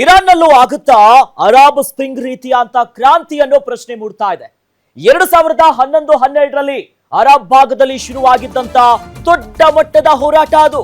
ಇರಾನ್ನಲ್ಲೂ ಆಗುತ್ತಾ? Arab spring ರೀತಿಯ ಅಂತ ಕ್ರಾಂತಿಯನ್ನು ಪ್ರಶ್ನೆ ಮೂಡ್ತಾ ಇದೆ. ಎರಡು ಸಾವಿರದ ಹನ್ನೊಂದು ಹನ್ನೆರಡರಲ್ಲಿ ಅರಬ್ ಭಾಗದಲ್ಲಿ ಶುರುವಾಗಿದ್ದಂತ ದೊಡ್ಡ ಮಟ್ಟದ ಹೋರಾಟ ಅದು.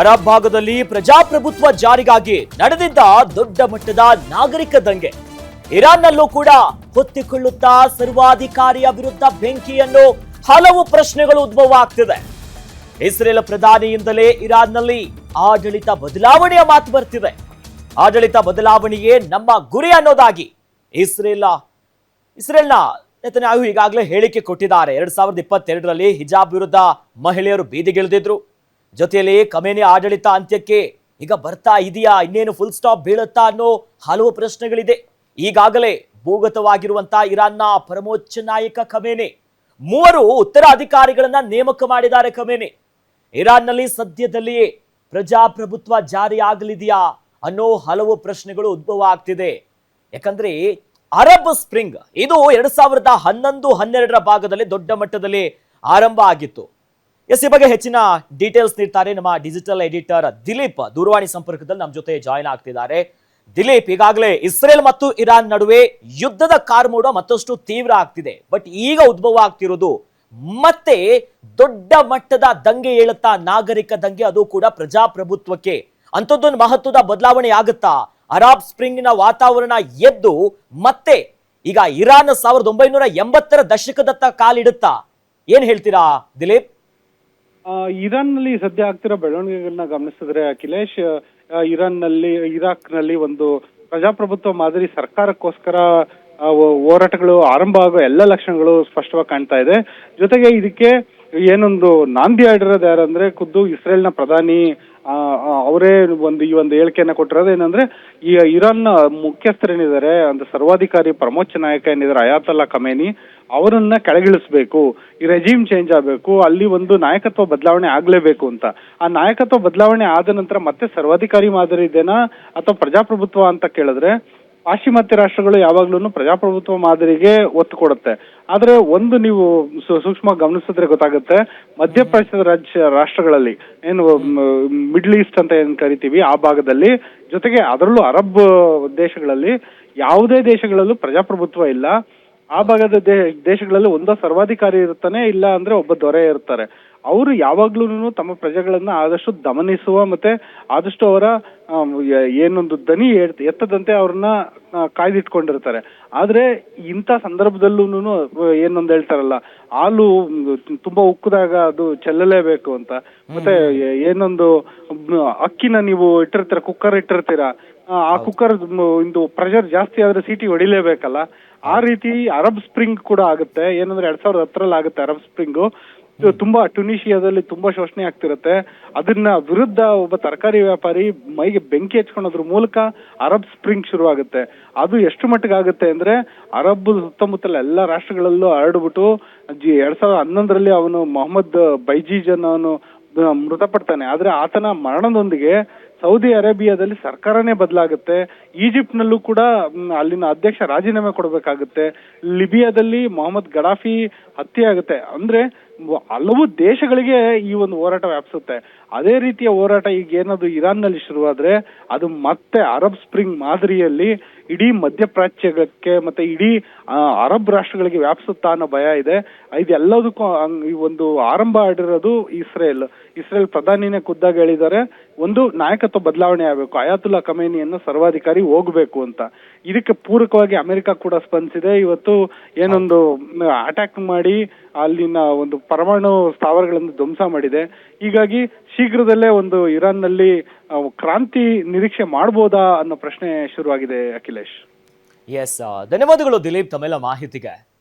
ಅರಬ್ ಭಾಗದಲ್ಲಿ ಪ್ರಜಾಪ್ರಭುತ್ವ ಜಾರಿಗಾಗಿ ನಡೆದಿದ್ದ ದೊಡ್ಡ ಮಟ್ಟದ ನಾಗರಿಕ ದಂಗೆ. ಇರಾನ್ನಲ್ಲೂ ಕೂಡ ಹೊತ್ತಿಕೊಳ್ಳುತ್ತಾ ಸರ್ವಾಧಿಕಾರಿಯ ವಿರುದ್ಧ ಬೆಂಕಿಯನ್ನು ಹಲವು ಪ್ರಶ್ನೆಗಳು ಉದ್ಭವ ಆಗ್ತಿದೆ ಇಸ್ರೇಲ್ ಪ್ರಧಾನಿಯಿಂದಲೇ ಇರಾನ್ನಲ್ಲಿ ಆಡಳಿತ ಬದಲಾವಣೆಯ ಮಾತು ಬರ್ತಿದೆ. ಆಡಳಿತ ಬದಲಾವಣೆಯೇ ನಮ್ಮ ಗುರಿ ಅನ್ನೋದಾಗಿ ಇಸ್ರೇಲ್ ಇಸ್ರೇಲ್ನ ನೆತನ್ಯಾಹು ಈಗಾಗಲೇ ಹೇಳಿಕೆ ಕೊಟ್ಟಿದ್ದಾರೆ. ಎರಡ್ ಸಾವಿರದ ಇಪ್ಪತ್ತೆರಡರಲ್ಲಿ ಹಿಜಾಬ್ ವಿರುದ್ಧ ಮಹಿಳೆಯರು ಬೀದಿಗಿಳಿದಿದ್ರು. ಜೊತೆಯಲ್ಲಿ ಕಮೇನಿ ಆಡಳಿತ ಅಂತ್ಯಕ್ಕೆ ಈಗ ಬರ್ತಾ ಇದೆಯಾ? ಇನ್ನೇನು ಫುಲ್ ಸ್ಟಾಪ್ ಬೀಳುತ್ತಾ ಅನ್ನೋ ಹಲವು ಪ್ರಶ್ನೆಗಳಿದೆ. ಈಗಾಗಲೇ ಭೂಗತವಾಗಿರುವಂತಹ ಇರಾನ್ನ ಪರಮೋಚ್ಚ ನಾಯಕ ಕಮೇನೆ, ಮೂವರು ಉತ್ತರಾಧಿಕಾರಿಗಳನ್ನ ನೇಮಕ ಮಾಡಿದ್ದಾರೆ ಕಮೇನೆ. ಇರಾನ್ನಲ್ಲಿ ಸದ್ಯದಲ್ಲಿಯೇ ಪ್ರಜಾಪ್ರಭುತ್ವ ಜಾರಿ ಆಗಲಿದೆಯಾ ಅನ್ನೋ ಹಲವು ಪ್ರಶ್ನೆಗಳು ಉದ್ಭವ ಆಗ್ತಿದೆ. ಯಾಕಂದ್ರೆ ಅರಬ್ ಸ್ಪ್ರಿಂಗ್ ಇದು ಎರಡ್ ಸಾವಿರದ ಹನ್ನೊಂದು ಹನ್ನೆರಡರ ಭಾಗದಲ್ಲಿ ದೊಡ್ಡ ಮಟ್ಟದಲ್ಲಿ ಆರಂಭ ಆಗಿತ್ತು. ಎಸ್, ಈ ಬಗ್ಗೆ ಹೆಚ್ಚಿನ ಡೀಟೇಲ್ಸ್ ನೀಡ್ತಾರೆ ನಮ್ಮ ಡಿಜಿಟಲ್ ಎಡಿಟರ್ ದಿಲೀಪ್ ದೂರವಾಣಿ ಸಂಪರ್ಕದಲ್ಲಿ ನಮ್ಮ ಜೊತೆ ಜಾಯಿನ್ ಆಗ್ತಿದ್ದಾರೆ. ದಿಲೀಪ್, ಈಗಾಗಲೇ ಇಸ್ರೇಲ್ ಮತ್ತು ಇರಾನ್ ನಡುವೆ ಯುದ್ಧದ ಕಾರ್ಮೋಡ ಮತ್ತಷ್ಟು ತೀವ್ರ ಆಗ್ತಿದೆ. ಬಟ್ ಈಗ ಉದ್ಭವ ಆಗ್ತಿರೋದು ಮತ್ತೆ ದೊಡ್ಡ ಮಟ್ಟದ ದಂಗೆ ಏಳುತ್ತಾ ನಾಗರಿಕ ದಂಗೆ ಅದು ಕೂಡ ಪ್ರಜಾಪ್ರಭುತ್ವಕ್ಕೆ. ಅಂಥದ್ದೊಂದು ಮಹತ್ವದ ಬದಲಾವಣೆ ಆಗುತ್ತಾ? ಅರಾಬ್ ಸ್ಪ್ರಿಂಗ್ನ ವಾತಾವರಣ ಎದ್ದು ಮತ್ತೆ ಈಗ ಇರಾನ್ ಸಾವಿರದ ಒಂಬೈನೂರ ಎಂಬತ್ತರ ದಶಕದತ್ತ ಕಾಲಿಡುತ್ತಾ? ಏನ್ ಹೇಳ್ತೀರಾ ದಿಲೀಪ್? ಇರಾನ್ನಲ್ಲಿ ಸದ್ಯ ಆಗ್ತಿರೋ ಬೆಳವಣಿಗೆಗಳನ್ನ ಗಮನಿಸಿದ್ರೆ ಅಖಿಲೇಶ್ನಲ್ಲಿ ಇರಾನ್ನಲ್ಲಿ, ಇರಾಕ್ನಲ್ಲಿ ಒಂದು ಪ್ರಜಾಪ್ರಭುತ್ವ ಮಾದರಿ ಸರ್ಕಾರಕ್ಕೋಸ್ಕರ ಹೋರಾಟಗಳು ಆರಂಭ ಆಗೋ ಎಲ್ಲ ಲಕ್ಷಣಗಳು ಸ್ಪಷ್ಟವಾಗಿ ಕಾಣ್ತಾ ಇದೆ. ಜೊತೆಗೆ ಇದಕ್ಕೆ ಏನೊಂದು ನಾಂದಿ ಆಡಿರೋದು ಯಾರಂದ್ರೆ ಖುದ್ದು ಇಸ್ರೇಲ್ನ ಪ್ರಧಾನಿ ಅವರೇ ಒಂದು ಈ ಒಂದು ಹೇಳಿಕೆಯನ್ನ ಕೊಟ್ಟಿರೋದು ಏನಂದ್ರೆ, ಈ ಇರಾನ್ನ ಮುಖ್ಯಸ್ಥರೇನಿದ್ದಾರೆ ಒಂದು ಸರ್ವಾಧಿಕಾರಿ ಪರಮೋಚ್ಚ ನಾಯಕ ಏನಿದ್ದಾರೆ, ಅಯಾತಲ್ಲಾ ಕಮೇನಿ ಅವರನ್ನ ಕೆಳಗಿಳಿಸ್ಬೇಕು, ಈ ರೆಜಿಮ್ ಚೇಂಜ್ ಆಗಬೇಕು, ಅಲ್ಲಿ ಒಂದು ನಾಯಕತ್ವ ಬದಲಾವಣೆ ಆಗಲೇಬೇಕು ಅಂತ. ಆ ನಾಯಕತ್ವ ಬದಲಾವಣೆ ಆದ ನಂತರ ಮತ್ತೆ ಸರ್ವಾಧಿಕಾರಿ ಮಾದರಿ ಇದೇನಾ ಅಥವಾ ಪ್ರಜಾಪ್ರಭುತ್ವ ಅಂತ ಕೇಳಿದ್ರೆ ಪಾಶ್ಚಿಮಾತ್ಯ ರಾಷ್ಟ್ರಗಳು ಯಾವಾಗ್ಲೂ ಪ್ರಜಾಪ್ರಭುತ್ವ ಮಾದರಿಗೆ ಒತ್ತು ಕೊಡುತ್ತೆ. ಆದ್ರೆ ಒಂದು ನೀವು ಸೂಕ್ಷ್ಮ ಗಮನಿಸಿದ್ರೆ ಗೊತ್ತಾಗುತ್ತೆ ಮಧ್ಯಪ್ರಾಚ್ಯದ ರಾಜ್ಯ, ರಾಷ್ಟ್ರಗಳಲ್ಲಿ, ಏನು ಮಿಡ್ಲ್ ಈಸ್ಟ್ ಅಂತ ಏನ್ ಕರಿತೀವಿ, ಆ ಭಾಗದಲ್ಲಿ, ಜೊತೆಗೆ ಅದರಲ್ಲೂ ಅರಬ್ ದೇಶಗಳಲ್ಲಿ ಯಾವುದೇ ದೇಶಗಳಲ್ಲೂ ಪ್ರಜಾಪ್ರಭುತ್ವ ಇಲ್ಲ. ಆ ಭಾಗದ ದೇಶಗಳಲ್ಲಿ ಒಂದೋ ಸರ್ವಾಧಿಕಾರಿ ಇರ್ತಾನೆ ಇಲ್ಲ ಅಂದ್ರೆ ಒಬ್ಬ ದೊರೆ ಇರ್ತಾರೆ. ಅವರು ಯಾವಾಗ್ಲೂ ತಮ್ಮ ಪ್ರಜೆಗಳನ್ನ ಆದಷ್ಟು ದಮನಿಸುವ ಮತ್ತೆ ಆದಷ್ಟು ಅವರ ಏನೊಂದು ದನಿ ಎತ್ತದಂತೆ ಅವ್ರನ್ನ ಕಾಯ್ದಿಟ್ಕೊಂಡಿರ್ತಾರೆ. ಆದ್ರೆ ಇಂಥ ಸಂದರ್ಭದಲ್ಲೂ ಏನೊಂದು ಹೇಳ್ತಾರಲ್ಲ ಹಾಲು ತುಂಬಾ ಉಕ್ಕದಾಗ ಅದು ಚೆಲ್ಲಲೇಬೇಕು ಅಂತ. ಮತ್ತೆ ಏನೊಂದು ಅಕ್ಕಿನ ನೀವು ಇಟ್ಟಿರ್ತೀರ ಕುಕ್ಕರ್ ಇಟ್ಟಿರ್ತೀರ ಆ, ಕುಕ್ಕರ್ ಇಂದು ಪ್ರೆಷರ್ ಜಾಸ್ತಿ ಆದ್ರೆ ಸೀಟಿ ಹೊಡಿಲೇಬೇಕಲ್ಲ. ಆ ರೀತಿ ಅರಬ್ ಸ್ಪ್ರಿಂಗ್ ಕೂಡ ಆಗುತ್ತೆ. ಏನಂದ್ರೆ ಎರಡ್ ಸಾವಿರದ ಹತ್ತರಲ್ಲಿ ಆಗುತ್ತೆ ಅರಬ್ ಸ್ಪ್ರಿಂಗು. ತುಂಬಾ ಟುನಿಷಿಯಾದಲ್ಲಿ ತುಂಬಾ ಶೋಷಣೆ ಆಗ್ತಿರುತ್ತೆ. ಅದನ್ನ ವಿರುದ್ಧ ಒಬ್ಬ ತರಕಾರಿ ವ್ಯಾಪಾರಿ ಮೈಗೆ ಬೆಂಕಿ ಹಚ್ಕೊಳೋದ್ರ ಮೂಲಕ ಅರಬ್ ಸ್ಪ್ರಿಂಗ್ ಶುರುವಾಗುತ್ತೆ. ಅದು ಎಷ್ಟು ಮಟ್ಟಿಗೆ ಆಗುತ್ತೆ ಅಂದ್ರೆ ಅರಬ್ ಸುತ್ತಮುತ್ತಲ ಎಲ್ಲಾ ರಾಷ್ಟ್ರಗಳಲ್ಲೂ ಹರಡ್ಬಿಟ್ಟು ಎರಡ್ ಸಾವಿರದ ಹನ್ನೊಂದರಲ್ಲಿ ಅವನು ಮೊಹಮ್ಮದ್ ಬೈಜೀಜ್ ಅನ್ನೋನು ಮೃತಪಡ್ತಾನೆ. ಆದ್ರೆ ಆತನ ಮರಣದೊಂದಿಗೆ ಸೌದಿ ಅರೇಬಿಯಾದಲ್ಲಿ ಸರ್ಕಾರನೇ ಬದಲಾಗುತ್ತೆ. ಈಜಿಪ್ಟ್ನಲ್ಲೂ ಕೂಡ ಅಲ್ಲಿನ ಅಧ್ಯಕ್ಷ ರಾಜೀನಾಮೆ ಕೊಡಬೇಕಾಗುತ್ತೆ. ಲಿಬಿಯಾದಲ್ಲಿ ಮೊಹಮ್ಮದ್ ಗಡಾಫಿ ಹತ್ಯೆ ಆಗುತ್ತೆ ಅಂದ್ರೆ ಹಲವು ದೇಶಗಳಿಗೆ ಈ ಒಂದು ಹೋರಾಟ ವ್ಯಾಪಿಸುತ್ತೆ. ಅದೇ ರೀತಿಯ ಹೋರಾಟ ಈಗ ಏನದು ಇರಾನ್ನಲ್ಲಿ ಶುರುವಾದ್ರೆ, ಅದು ಮತ್ತೆ ಅರಬ್ ಸ್ಪ್ರಿಂಗ್ ಮಾದರಿಯಲ್ಲಿ ಇಡೀ ಮಧ್ಯಪ್ರಾಚ್ಯಕ್ಕೆ ಮತ್ತೆ ಇಡೀ ಅರಬ್ ರಾಷ್ಟ್ರಗಳಿಗೆ ವ್ಯಾಪಿಸುತ್ತಾ ಅನ್ನೋ ಭಯ ಇದೆ. ಇದೆಲ್ಲದಕ್ಕೂ ಈ ಒಂದು ಆರಂಭ ಆಡಿರೋದು ಇಸ್ರೇಲ್. ಇಸ್ರೇಲ್ ಪ್ರಧಾನಿನೇ ಖುದ್ದಾಗಿ ಹೇಳಿದ್ದಾರೆ. ಒಂದು ನಾಯಕತ್ವ ಬದಲಾವಣೆ ಆಗಬೇಕು. ಅಯಾತುಲ್ಲಾ ಕಮೇನಿಯನ್ನು ಸರ್ವಾಧಿಕಾರಿ ಹೋಗ್ಬೇಕು ಅಂತ. ಇದಕ್ಕೆ ಪೂರಕವಾಗಿ ಅಮೆರಿಕ ಕೂಡ ಸ್ಪಂದಿಸಿದೆ. ಇವತ್ತು ಏನೊಂದು ಅಟ್ಯಾಕ್ ಮಾಡಿ ಅಲ್ಲಿನ ಒಂದು ಪರಮಾಣು ಸ್ಥಾವರಗಳನ್ನು ಧ್ವಂಸ ಮಾಡಿದೆ. ಹೀಗಾಗಿ ಶೀಘ್ರದಲ್ಲೇ ಒಂದು ಇರಾನ್ನಲ್ಲಿ ಕ್ರಾಂತಿ ನಿರೀಕ್ಷೆ ಮಾಡ್ಬೋದಾ ಅನ್ನೋ ಪ್ರಶ್ನೆ ಶುರುವಾಗಿದೆ ಅಖಿಲೇಶ್. ಎಸ್ ಧನ್ಯವಾದಗಳು ದಿಲೀಪ್ ತಮ್ಮೆಲ್ಲ ಮಾಹಿತಿಗೆ.